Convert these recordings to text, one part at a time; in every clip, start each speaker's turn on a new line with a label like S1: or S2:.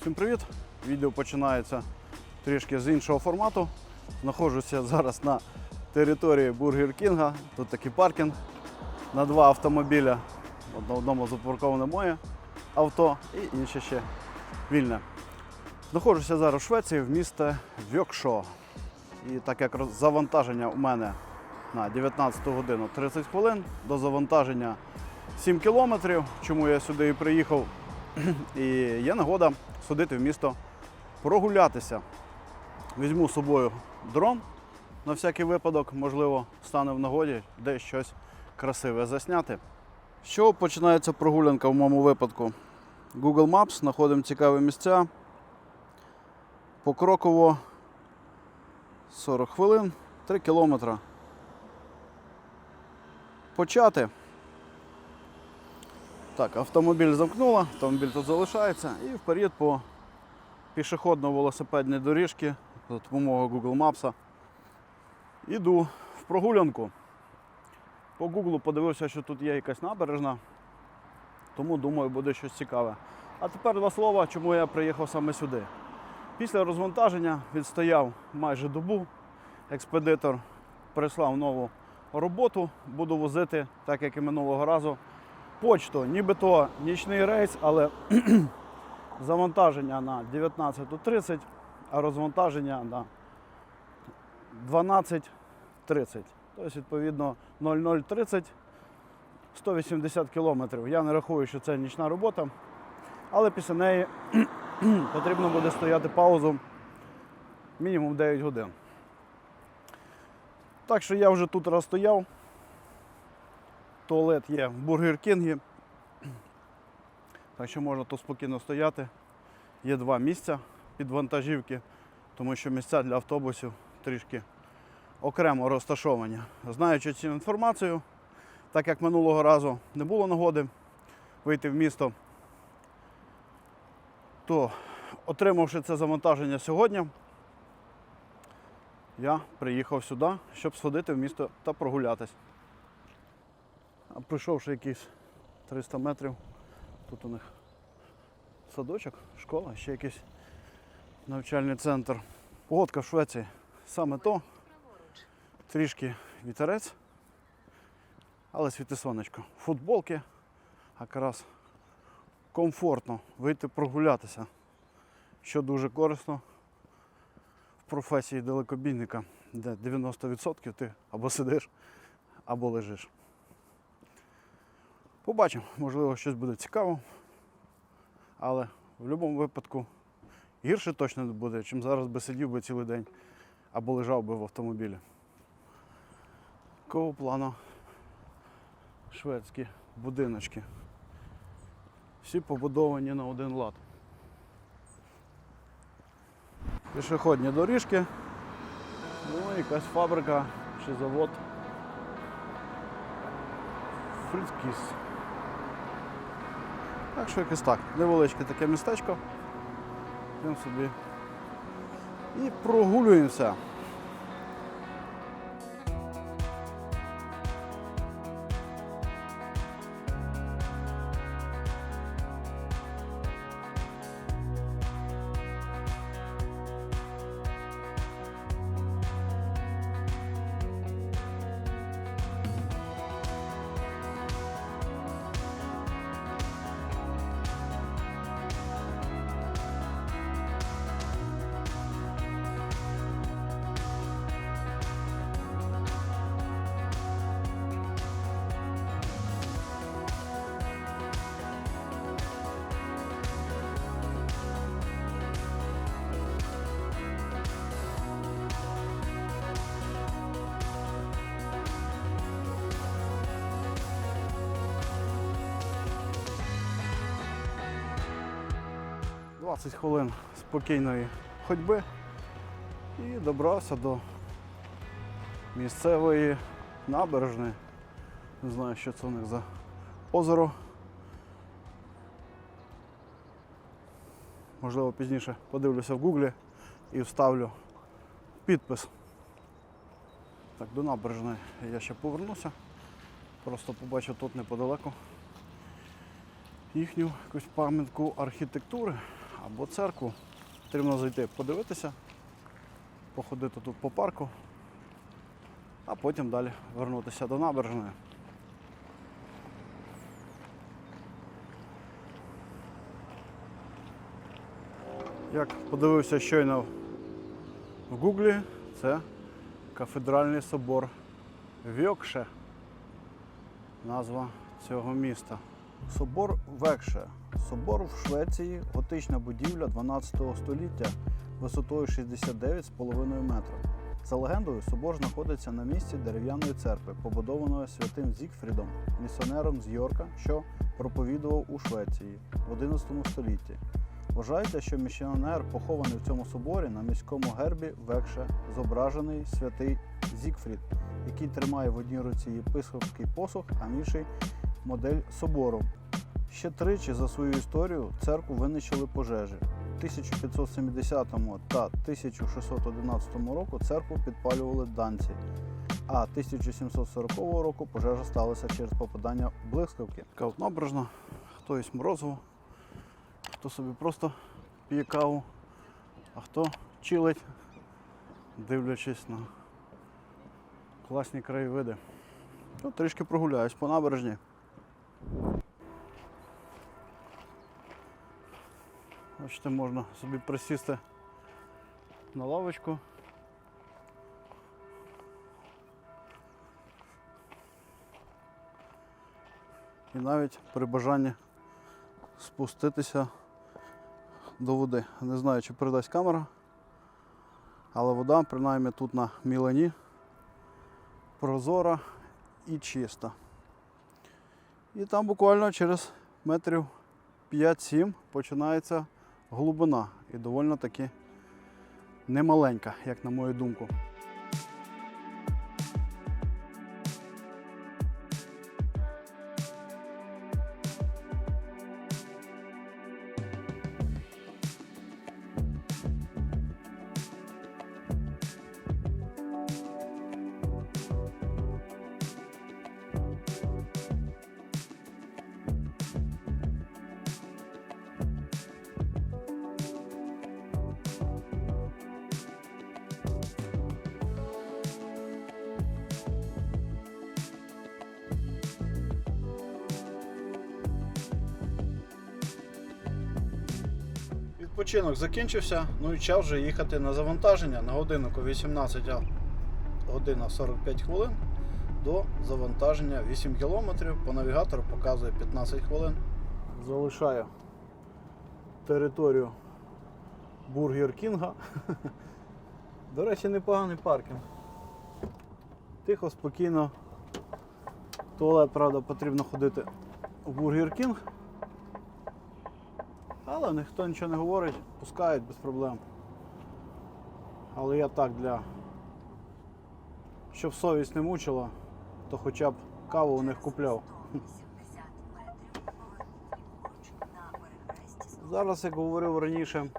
S1: Всім привіт! Відео починається трішки з іншого формату. Знаходжуся зараз на території Бургер Кінга. Тут такий паркінг на два автомобіля. На одному запарковане моє авто і інше ще вільне. Знаходжуся зараз в Швеції в місті Вьокшо. І так як завантаження у мене на 19 годину 30 хвилин, до завантаження 7 кілометрів, чому я сюди і приїхав. І є нагода сходити в місто прогулятися. Візьму з собою дрон на всякий випадок, можливо, стане в нагоді десь щось красиве засняти. З чого починається прогулянка в моєму випадку? Google Maps, знаходимо цікаві місця. Покроково 40 хвилин, 3 кілометри. Почати. Так, автомобіль замкнула, автомобіль тут залишається і вперед по пішохідно-велосипедній доріжці за допомогою Google Maps. Іду в прогулянку. По Google подивився, що тут є якась набережна, тому думаю, буде щось цікаве. А тепер два слова, чому я приїхав саме сюди. Після розвантаження відстояв майже добу. Експедитор прислав нову роботу, буду возити, так як і минулого разу, почту. Нібито нічний рейс, але завантаження на 19.30, а розвантаження на 12.30. Тобто, відповідно, 00.30 180 кілометрів. Я не рахую, що це нічна робота, але після неї потрібно буде стояти паузу мінімум 9 годин. Так що я вже тут раз стояв. Туалет є в Бургер Кінгі. Так що можна тут спокійно стояти. Є два місця під вантажівки, тому що місця для автобусів трішки окремо розташовані. Знаючи цю інформацію, так як минулого разу не було нагоди вийти в місто, то отримавши це завантаження сьогодні, я приїхав сюди, щоб сходити в місто та прогулятись. А пройшовши якісь 300 метрів, тут у них садочок, школа, ще якийсь навчальний центр. Погодка в Швеції саме то. Трішки вітерець, але світи сонечко. Футболки якраз комфортно вийти прогулятися, що дуже корисно в професії далекобійника, де 90% ти або сидиш, або лежиш. Побачимо, можливо, щось буде цікаво, але в будь-якому випадку гірше точно буде, чим зараз би сидів би цілий день або лежав би в автомобілі. Такого плану шведські будиночки. Всі побудовані на один лад. Пішохідні доріжки. Ну, якась фабрика чи завод. Фрицкіс. Так що якось так. Невеличке таке містечко. Йдемо собі. І прогулюємося. – 20 хвилин спокійної ходьби і добрався до місцевої набережної. Не знаю, що це у них за озеро. Можливо, пізніше подивлюся в гуглі і вставлю підпис. Так, до набережної я ще повернуся. Просто побачив тут неподалеку їхню якусь пам'ятку архітектури або церкву. Потрібно зайти подивитися, походити тут по парку, а потім далі вернутися до набережної. Як подивився щойно в Гуглі, це кафедральний собор Вьокше. Назва цього міста. Собор Векше. Собор в Швеції, готична будівля 12 століття висотою 69,5 метрів. За легендою, собор знаходиться на місці дерев'яної церкви, побудованої святим Зігфрідом, місіонером з Йорка, що проповідував у Швеції в 11 столітті. Вважається, що місіонер, похований в цьому соборі, на міському гербі Векше зображений святий Зігфрід, який тримає в одній руці єпископський посох, а в іншій модель собору. Ще тричі за свою історію церкву винищили пожежі. У 1570 та 1611 року церкву підпалювали данці, а 1740 року пожежа сталася через попадання блискавки. Така набережна, хто їсть морозиво, хто собі просто п'є каву, а хто чилить, дивлячись на класні краєвиди. Ну, трішки прогуляюсь по набережні. Бачите, можна собі присісти на лавочку. І навіть при бажанні спуститися до води. Не знаю, чи передасть камера, але вода, принаймні тут на Мілані, прозора і чиста. І там буквально через метрів 5-7 починається глибина і доволі таки немаленька, як на мою думку. Відпочинок закінчився, ну і час вже їхати на завантаження на годиннику 18 година 45 хвилин до завантаження 8 кілометрів. По навігатору показує 15 хвилин. Залишаю територію Бургер Кінга. До речі, непоганий паркінг. Тихо, спокійно. Туалет, правда, потрібно ходити в Бургер Кінг. Але ніхто нічого не говорить, пускають без проблем. Але я так для. Щоб совість не мучила, то хоча б каву у них купляв. Зараз, як говорив раніше,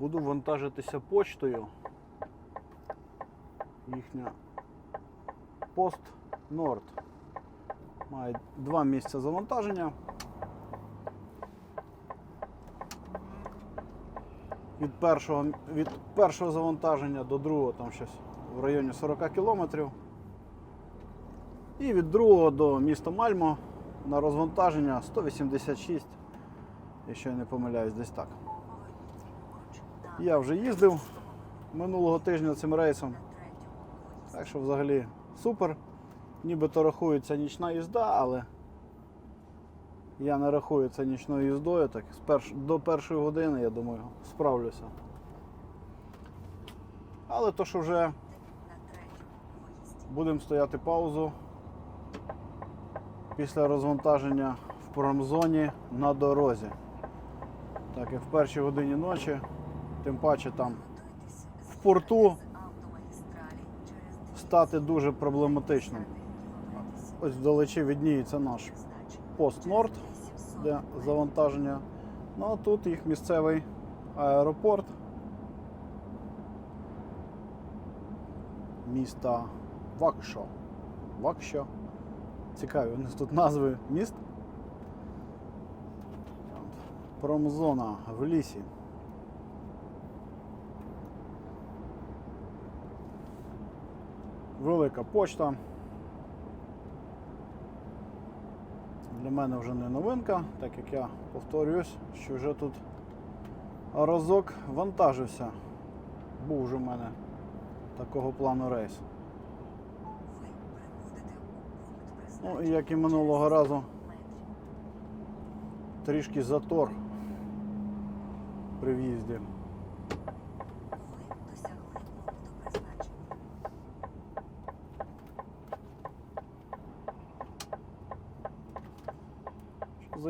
S1: буду вантажитися почтою. Їхня Пост Норд. Має два місця завантаження. Від першого, від першого завантаження до другого там щось в районі 40 кілометрів. І від другого до міста Мальмо на розвантаження 186, якщо я не помиляюсь, десь так. Я вже їздив минулого тижня цим рейсом. Так що взагалі супер. Нібито рахується нічна їзда, але я не рахую це нічною їздою, так з перш... до першої години, я думаю, справлюся. Але то, що вже будемо стояти паузу після розвантаження в промзоні на дорозі. Так як в першій годині ночі, тим паче там в порту стати дуже проблематичним. Ось вдалечі відніється наш пост Норд, де завантаження. Ну а тут їх місцевий аеропорт міста Вакшо. Вакшо. Цікаві у нас тут назви міст. Промзона в лісі. Велика почта. Для мене вже не новинка, так як я повторююсь, що вже тут разок вантажився. Був вже в мене такого плану рейс. Ну як і минулого разу, трішки затор при в'їзді.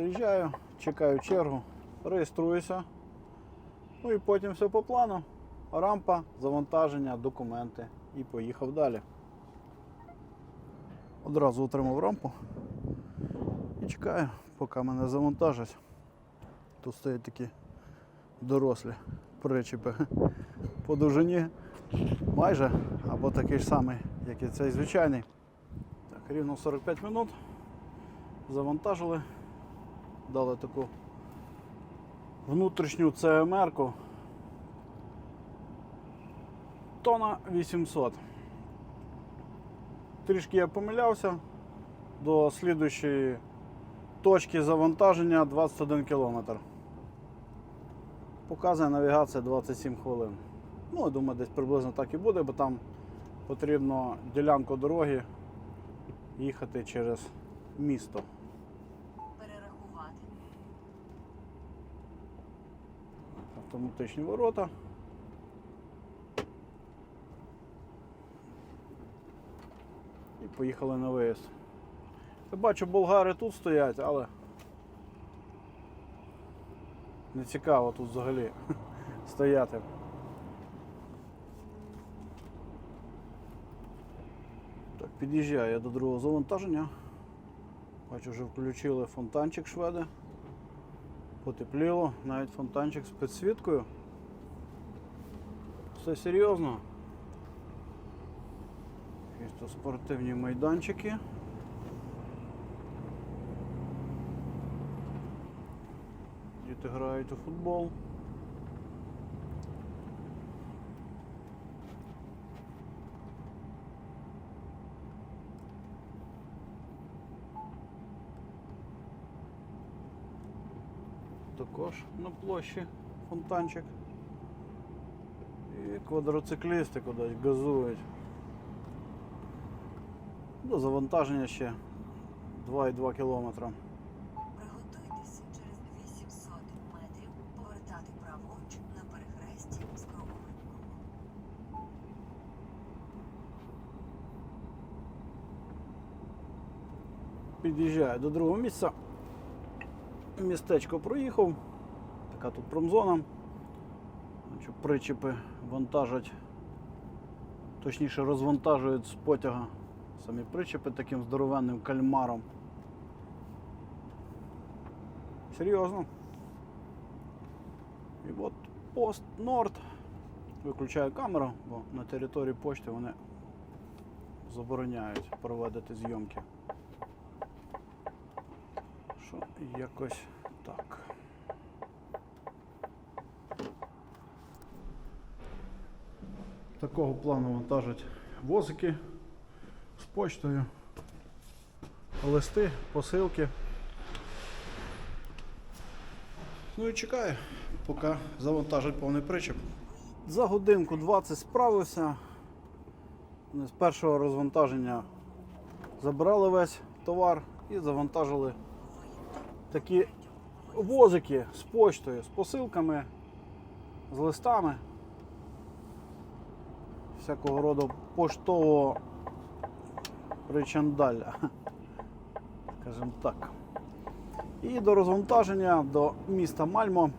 S1: Заїжджаю, чекаю чергу, реєструюся. Ну і потім все по плану. Рампа, завантаження, документи і поїхав далі. Одразу отримав рампу і чекаю, поки мене завантажать. Тут стоять такі дорослі причіпи по довжині майже або такий ж самий, як і цей звичайний. Так, рівно 45 минут. Завантажили, дали таку внутрішню ЦМР-ку. Тона 800. Трішки я помилявся. До слідуючої точки завантаження 21 км. Показує навігація 27 хвилин. Ну, я думаю, десь приблизно так і буде, бо там потрібно ділянку дороги їхати через місто. Автоматичні ворота. І поїхали на виїзд. Я бачу, болгари тут стоять, але не цікаво тут взагалі стояти. Так, під'їжджаю я до другого завантаження. Бачу, вже включили фонтанчик шведи. Потепліло, навіть фонтанчик з підсвіткою. Все серйозно. Якісь то спортивні майданчики. Діти грають у футбол. Також на площі фонтанчик. І квадроциклісти кудись газують. До завантаження ще 2,2 кілометра.
S2: Приготуйтеся через 800 метрів повертати праворуч на перехресті з рухом.
S1: Під'їжджаю до другого місця. Містечко проїхав. Така тут промзона. Бачу, Причіпи вантажать, точніше розвантажують з потяга самі причепи таким здоровенним кальмаром. Серйозно. І от пост Норд. Виключаю камеру, бо на території почти вони забороняють проводити зйомки. Що якось так. Такого плану вантажать возики з почтою, листи, посилки. Ну і чекаю, поки завантажать повний причеп. За годинку 20 справився. З першого розвантаження забрали весь товар і завантажили такі возики з почтою, з посилками, з листами. Всякого роду поштового причандаля. Скажімо так. І до розвантаження до міста Мальмо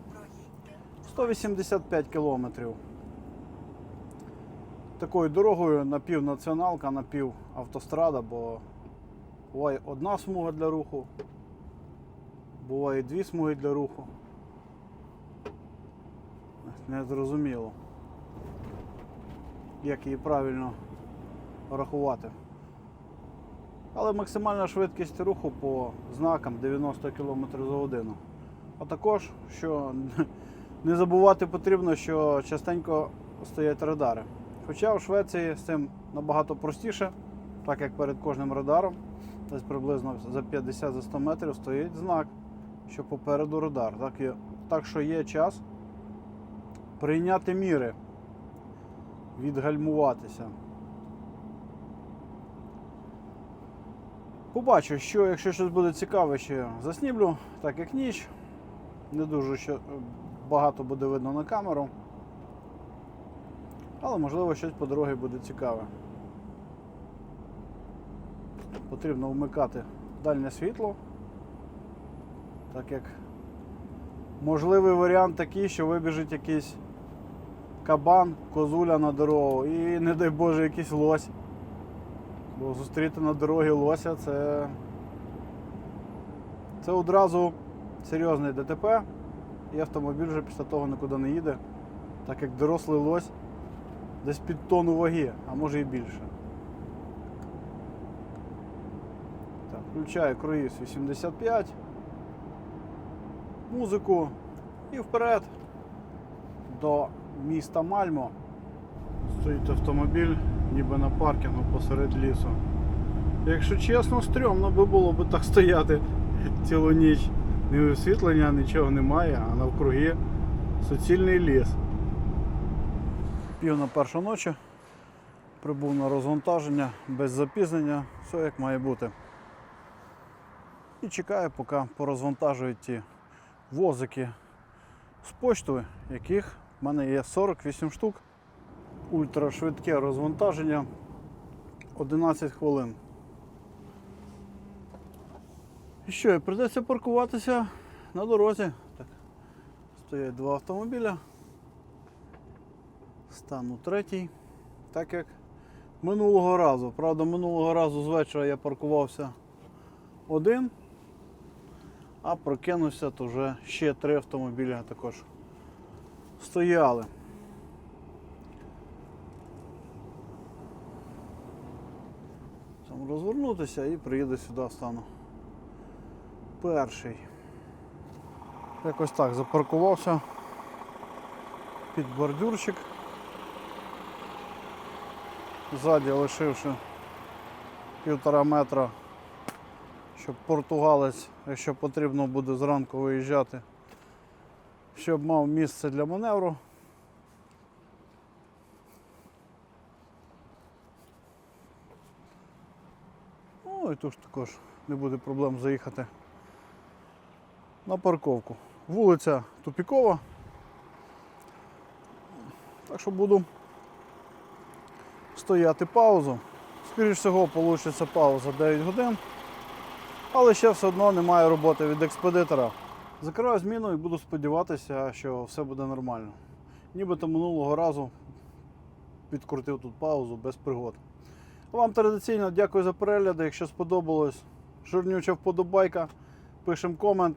S1: 185 кілометрів. Такою дорогою напівнаціоналка, напівавтострада, бо буває одна смуга для руху, буває дві смуги для руху. Не зрозуміло, як її правильно рахувати. Але максимальна швидкість руху по знакам 90 км за годину. А також, що не забувати потрібно, що частенько стоять радари. Хоча в Швеції з цим набагато простіше, так як перед кожним радаром, десь приблизно за 50-100 метрів стоїть знак, що попереду радар. Так, є, так що є час прийняти міри, відгальмуватися. Побачу, що якщо щось буде цікаве, ще заснімлю, так як ніч. Не дуже що, багато буде видно на камеру. Але можливо щось по дорозі буде цікаве. Потрібно вмикати дальнє світло. Так як можливий варіант такий, що вибіжить якийсь кабан, козуля на дорогу і, не дай Боже, якийсь лось. Бо зустріти на дорогі лося це. Це одразу серйозний ДТП, і автомобіль вже після того нікуди не їде, так як дорослий лось десь під тонну ваги, а може і більше. Так, включаю круїз 85, музику і вперед до міста Мальмо. Стоїть автомобіль ніби на паркінгу посеред лісу. Якщо чесно, стрьомно би було б так стояти цілу ніч. Ні освітлення, нічого немає, а навкруги суцільний ліс. Пів на першу ночі прибув на розвантаження без запізнення, все як має бути. І чекаю, поки порозвантажують ті возики з поштою, яких в мене є 48 штук. Ультрашвидке розвантаження 11 хвилин. І що, і прийдеться паркуватися на дорозі. Так, стоять два автомобіля. Стану третій. Так як минулого разу. Правда, минулого разу з вечора я паркувався один, а прокинувся, то вже ще три автомобіля також стояли. Там розвернутися і приїду сюди стану. Перший. Якось так запаркувався під бордюрчик. Ззаді лишивши півтора метра, щоб португалець, якщо потрібно буде зранку виїжджати, щоб мав місце для маневру. Ну і тут також не буде проблем заїхати на парковку. Вулиця тупікова. Так що буду стояти паузу. Скоріше всього, вийде пауза 9 годин. Але ще все одно немає роботи від експедитора. Закриваю зміну і буду сподіватися, що все буде нормально. Нібито минулого разу підкрутив тут паузу без пригод. Вам традиційно дякую за перегляди. Якщо сподобалось, жирнюча вподобайка, пишемо комент,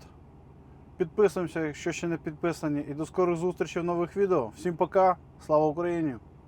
S1: підписуємося, якщо ще не підписані. І до скорих зустрічей в нових відео. Всім пока, слава Україні!